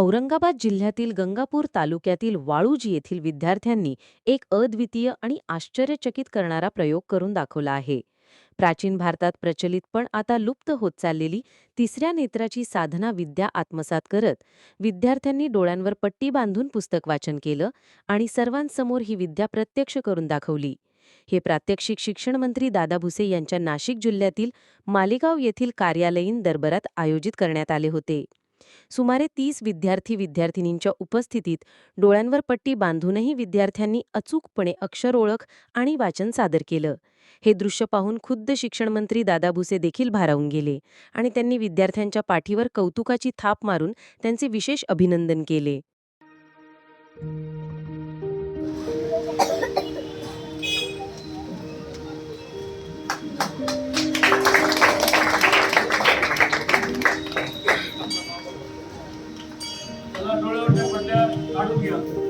औरंगाबाद जिल्ह्यातील गंगापूर तालुक्यातील वाळूजी येथील विद्यार्थ्यांनी एक अद्वितीय आणि आश्चर्यचकित करणारा प्रयोग करून दाखवला आहे. प्राचीन भारतात प्रचलित पण आता लुप्त होत चाललेली तिसऱ्या नेत्राची साधना विद्या आत्मसात करत विद्यार्थ्यांनी डोळ्यांवर पट्टी बांधून पुस्तक वाचन केलं आणि सर्वांसमोर ही विद्या प्रत्यक्ष करून दाखवली. हे प्रात्यक्षिक शिक्षण मंत्री दादा भुसे यांच्या नाशिक जिल्ह्यातील मालेगाव येथील कार्यालयीन दरबारात आयोजित करण्यात आले होते. सुमारे तीस विद्यार्थी विद्यार्थिनींच्या उपस्थितीत डोळ्यांवर पट्टी बांधूनही विद्यार्थ्यांनी अचूकपणे अक्षर ओळख आणि वाचन सादर केलं. हे दृश्य पाहून खुद्द शिक्षणमंत्री दादा भुसे देखील भारावून गेले आणि त्यांनी विद्यार्थ्यांच्या पाठीवर कौतुकाची थाप मारून त्यांचे विशेष अभिनंदन केले. चला डोळ्यावरच्या पट्ट्या काढून घ्या.